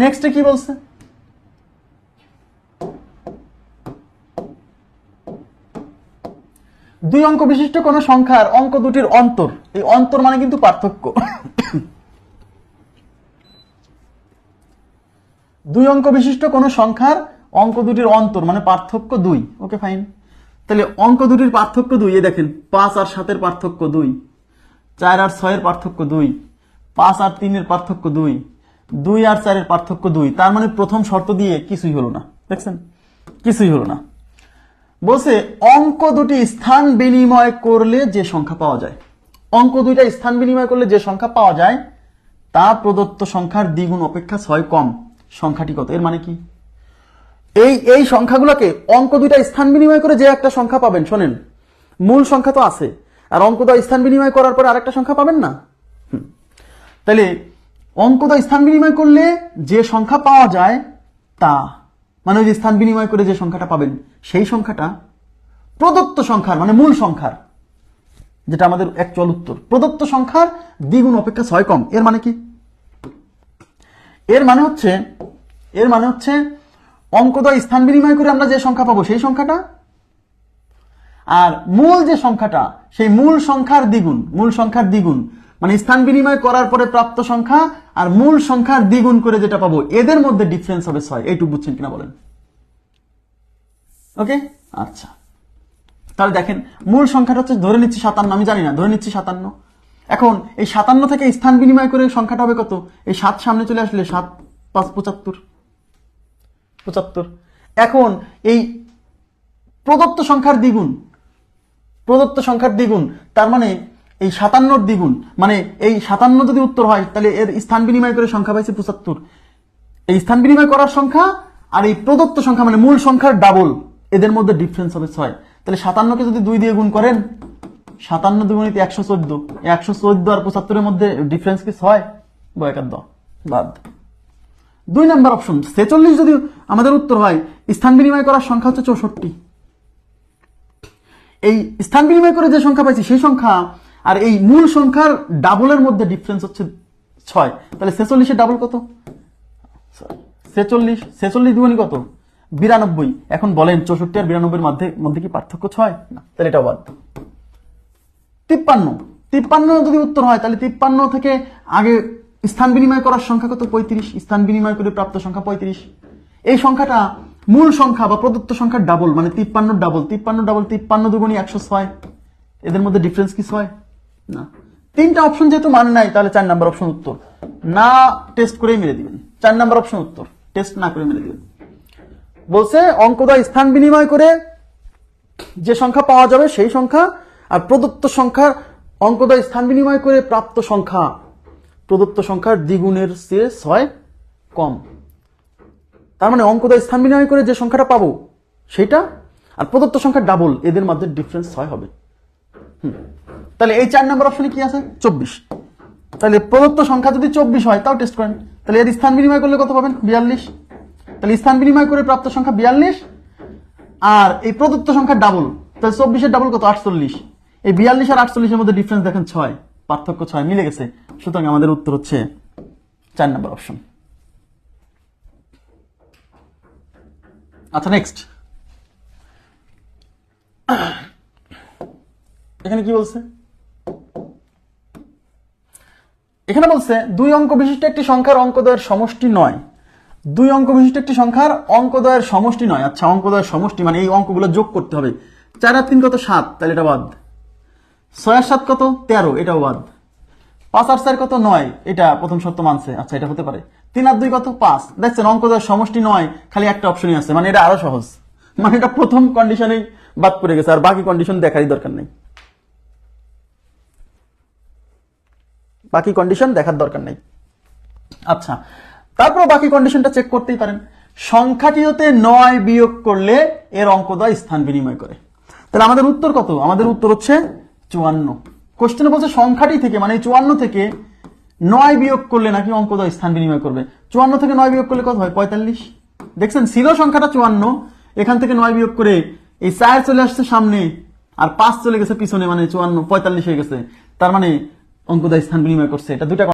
নেক্সটে কি বলছে দুই অঙ্ক বিশিষ্ট কোন সংখ্যার অঙ্ক দুটির অন্তর। এই অন্তর মানে কিন্তু পার্থক্য। দুই অঙ্ক বিশিষ্ট কোন সংখ্যার অঙ্ক দুটির অন্তর মানে পার্থক্য দুই। Okay, fine. তাহলে অঙ্ক দুটির পার্থক্য দুই এই দেখেন, পাঁচ আর সাতের পার্থক্য দুই, চার আর ছয়ের পার্থক্য দুই, পাঁচ আর তিনের পার্থক্য দুই দুই আর চারের পার্থক্য দুই। তার মানে প্রথম শর্ত দিয়ে কিছুই হলো না। দেখছেন? কিছুই হলো না। বলছে, অঙ্ক দুটি স্থান বিনিময় করলে যে সংখ্যা পাওয়া যায়। অঙ্ক দুইটা স্থান বিনিময় করলে যে সংখ্যা পাওয়া যায়, তা প্রদত্ত সংখ্যার দ্বিগুণ অপেক্ষা ছয় কম। সংখ্যাটি কত? এর মানে কি? এই এই সংখ্যাগুলোকে অঙ্ক দুইটা স্থান বিনিময় করে যে একটা সংখ্যা পাবেন, শোনেন। মূল সংখ্যা তো আছে। আর অঙ্ক দুটো স্থান বিনিময় করার পরে আরেকটা সংখ্যা পাবেন না? তাহলে অঙ্ক তো স্থান বিনিময় করলে যে সংখ্যা পাওয়া যায়, তা। মানে ওই যে স্থান বিনিময় করে যে সংখ্যাটা পাবেন, সেই সংখ্যাটা প্রদত্ত সংখ্যার মানে মূল সংখ্যার, যেটা আমাদের অ্যাকচুয়াল উত্তর। প্রদত্ত সংখ্যার দ্বিগুণ অপেক্ষা ছয় কম। এর মানে কি? এর মানে হচ্ছে, এর মানে হচ্ছে অঙ্কদয় স্থান বিনিময় করে আমরা যে সংখ্যা পাবো, সেই সংখ্যাটা, আর মূল যে সংখ্যাটা, সেই মূল সংখ্যার দ্বিগুণ, মূল সংখ্যার দ্বিগুণ মানে স্থান বিনিময় করার পরে প্রাপ্ত সংখ্যা আর মূল সংখ্যার দ্বিগুণ করে যেটা পাবো, এদের মধ্যে ডিফারেন্স হবে ছয়। এইটুকু বুঝছেন কিনা বলেন? ওকে আচ্ছা। তাহলে দেখেন, মূল সংখ্যাটা হচ্ছে ধরে নিচ্ছি সাতান্ন। আমি জানি না, ধরে নিচ্ছি সাতান্ন। এখন এই সাতান্ন থেকে স্থান বিনিময় করে সংখ্যাটা হবে কত? এই সাত সামনে চলে আসলে সাত পাঁচ পঁচাত্তর। পঁচাত্তর। এখন এই প্রদত্ত সংখ্যার দ্বিগুণ, প্রদত্ত সংখ্যার দ্বিগুণ, তার মানে এই সাতান্নর দ্বিগুণ মানে এই সাতান্ন যদি উত্তর হয়, তাহলে এর স্থান বিনিময় করে সংখ্যা পাইছে পঁচাত্তর। এই স্থান বিনিময় করার সংখ্যা আর এই প্রদত্ত সংখ্যা মানে মূল সংখ্যার ডাবল এদের মধ্যে ডিফারেন্স হবে ছয়। তাহলে সাতান্নকে যদি দুই দিয়ে গুণ করেন, সাতান্ন দুগুণিতে একশো চোদ্দ। একশো চোদ্দ আর পঁচাত্তরের মধ্যে ডিফারেন্স কি ছয়? বয়কাদ্দ বাদ। দুই নাম্বার অপশন ছেচল্লিশ যদি আমাদের উত্তর হয়, স্থান বিনিময় করার সংখ্যা হচ্ছে চৌষট্টি। এই স্থান বিনিময় করে যে সংখ্যা পাইছি, সেই সংখ্যা আর এই মূল সংখ্যার ডাবলের মধ্যে ডিফারেন্স হচ্ছে ছয়। তাহলে ছেচল্লিশের ডাবল কত? ছেচল্লিশ ছেচল্লিশ দুগুণি কত? বিরানব্বই। এখন বলেন চৌষট্টি আর বিরানব্বইয়ের মধ্যে মধ্যে কি পার্থক্য ছয়? না, তাহলে এটা বাদ তিপ্পান্ন। তিপ্পান্ন যদি উত্তর হয়, তাহলে তিপ্পান্ন থেকে আগে স্থান বিনিময় করার সংখ্যা কত? পঁয়ত্রিশ। স্থান বিনিময় করে প্রাপ্ত সংখ্যা পঁয়ত্রিশ। এই সংখ্যাটা মূল সংখ্যা বা প্রদত্ত সংখ্যার ডাবল মানে তিপ্পান্ন ডাবল তিপ্পান্ন ডাবল তিপ্পান্ন দুগুণি একশো ছয়। এদের মধ্যে ডিফারেন্স কি ছয়? না। তিনটা অপশন যেহেতু মানে নাই, তাহলে চার নাম্বার অপশন উত্তর। না টেস্ট করেই মেরে দিবেন। চার নাম্বার অপশন উত্তর। টেস্ট না করে মেরে দিবেন। বলছে অঙ্ক অঙ্কদয় স্থান বিনিময় করে যে সংখ্যা পাওয়া যাবে সেই সংখ্যা, আর প্রদত্ত সংখ্যার অঙ্কদয় স্থান বিনিময় করে প্রাপ্ত সংখ্যা, প্রদত্ত সংখ্যার দ্বিগুণের চেয়ে ছয় কম। তার মানে অঙ্ক অঙ্কদয় স্থান বিনিময় করে যে সংখ্যাটা পাবো সেটা আর প্রদত্ত সংখ্যা ডাবল এদের মধ্যে ডিফারেন্স ছয় হবে। হুম। তাহলে এই চার নম্বর অপশনে কি আছে? চব্বিশ। তাহলে প্রদত্ত সংখ্যা যদি চব্বিশ হয়, তাও টেস্ট করেন। তাহলে এর স্থান বিনিময় করলে কত পাবেন? বিয়াল্লিশ। তাহলে স্থান বিনিময় করে প্রাপ্ত সংখ্যা বিয়াল্লিশ, আর এই প্রদত্ত সংখ্যা ডাবল তাহলে চব্বিশের ডাবল কত? আটচল্লিশ। এই বিয়াল্লিশ আর আটচল্লিশের মধ্যে ডিফারেন্স দেখেন ছয়। পার্থক্য ছয়, মিলে গেছে। সুতরাং আমাদের উত্তর হচ্ছে চার নম্বর অপশন আচ্ছা নেক্সট এখানে কি বলছে? এখানে বলছে, দুই অঙ্ক বিশিষ্ট একটি সংখ্যার অঙ্কদয়ের সমষ্টি নয়। দুই অঙ্ক বিশিষ্ট একটি সংখ্যার অঙ্কদয়ের সমষ্টি নয়। আচ্ছা অঙ্কদয়ের সমষ্টি মানে এই অঙ্কগুলো যোগ করতে হবে। চার আর তিন কত? সাত। তাহলে এটা বাদ। ছয় আর সাত কত? তেরো। এটাও বাদ। পাঁচ আর চার কত? নয়। এটা প্রথম সত্য মানছে। আচ্ছা এটা হতে পারে। তিন আর দুই কত? পাঁচ। দেখছেন অঙ্কদয়ের সমষ্টি নয়, খালি একটা অপশনই আছে। মানে এটা আরও সহজ। মানে এটা প্রথম কন্ডিশনেই বাদ পড়ে গেছে। আর বাকি কন্ডিশন দেখারই দরকার নেই। বাকি কন্ডিশন দেখার দরকার নেই। আচ্ছা তারপর বাকি কন্ডিশনটা চেক করতেই পারেন। সংখ্যাটি হতে নয় বিয়োগ করলে এর অঙ্কদয় স্থান বিনিময় করে। তাহলে আমাদের উত্তর কত? আমাদের উত্তর হচ্ছে চুয়ান্ন। কোশ্চেনে বলছে সংখ্যাটি থেকে মানে চুয়ান্ন থেকে নয় বিয়োগ করলে নাকি অঙ্কদয় স্থান বিনিময় করবে। চুয়ান্ন থেকে নয় বিয়োগ করলে কত হয়? পঁয়তাল্লিশ। দেখছেন, ছিল সংখ্যাটা চুয়ান্ন, এখান থেকে নয় বিয়োগ করে এই চার চলে আসছে সামনে, আর পাঁচ চলে গেছে পিছনে মানে চুয়ান্ন, পঁয়তাল্লিশ হয়ে গেছে। তার মানে অঙ্কদয় স্থান বিনিময় করছে। এটা দুটা